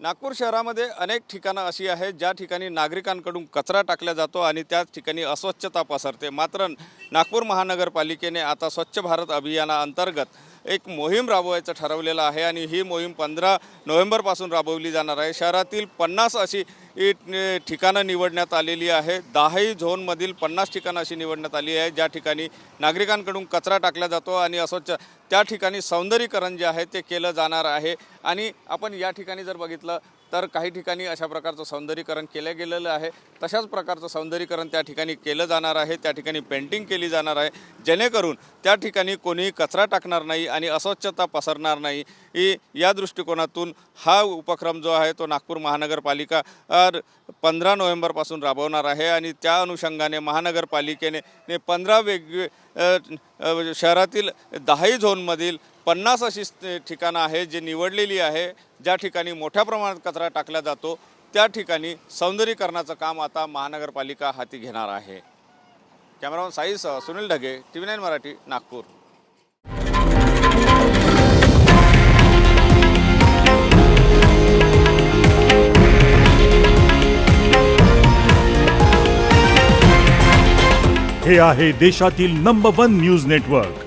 नागपूर शहरामध्ये अनेक ठिकाणं अशी आहेत ज्या ठिकाणी नागरिकांकडून कचरा टाकला जातो आणि त्याच ठिकाणी अस्वच्छता पसरते. मात्र नागपूर महानगरपालिकेने आता स्वच्छ भारत अभियानाअंतर्गत एक मोहीम राबवायचं ठरवलेलं आहे आणि ही मोहीम पंधरा नोव्हेंबरपासून राबवली जाणार आहे. शहरातील पन्नास अशी ठिकाणं निवडण्यात आलेली आहे. दहाही झोनमधील पन्नास ठिकाणं अशी निवडण्यात आली आहे. ज्या ठिकाणी नागरिकांकडून कचरा टाकला जातो आणि अस्वच्छ त्या ठिकाणी सौंदर्यीकरण जे आहे ते केलं जाणार आहे. आणि आपण या ठिकाणी जर बघितलं तर काही ठिकाणी अशा प्रकारचं सौंदर्यीकरण केलं गेलेलं आहे. तशाच प्रकारचं सौंदर्यीकरण त्या ठिकाणी केलं जाणार आहे. त्या ठिकाणी पेंटिंग केली जाणार आहे. जेणेकरून त्या ठिकाणी कोणीही कचरा टाकणार नाही आणि अस्वच्छता पसरणार नाही. ही या दृष्टिकोनातून हा उपक्रम जो आहे तो नागपूर महानगरपालिका पंधरा नोव्हेंबरपासून राबवणार आहे आणि त्या अनुषंगाने महानगरपालिकेने पंधरा वेगवे शहरातील दहाही झोनमधील पन्नास अशी ठिकाणं आहेत जी निवडलेली आहे. ज्या ठिकाणी मोठ्या प्रमाणात कचरा टाकला जातो त्या ठिकाणी सौंदर्यीकरणाचं काम आता महानगरपालिका हाती घेणार आहे. Cameraman साईसह Sunil Dhage T V nine Marathi Nagpur. हे आहे देशातील नंबर वन न्यूज नेटवर्क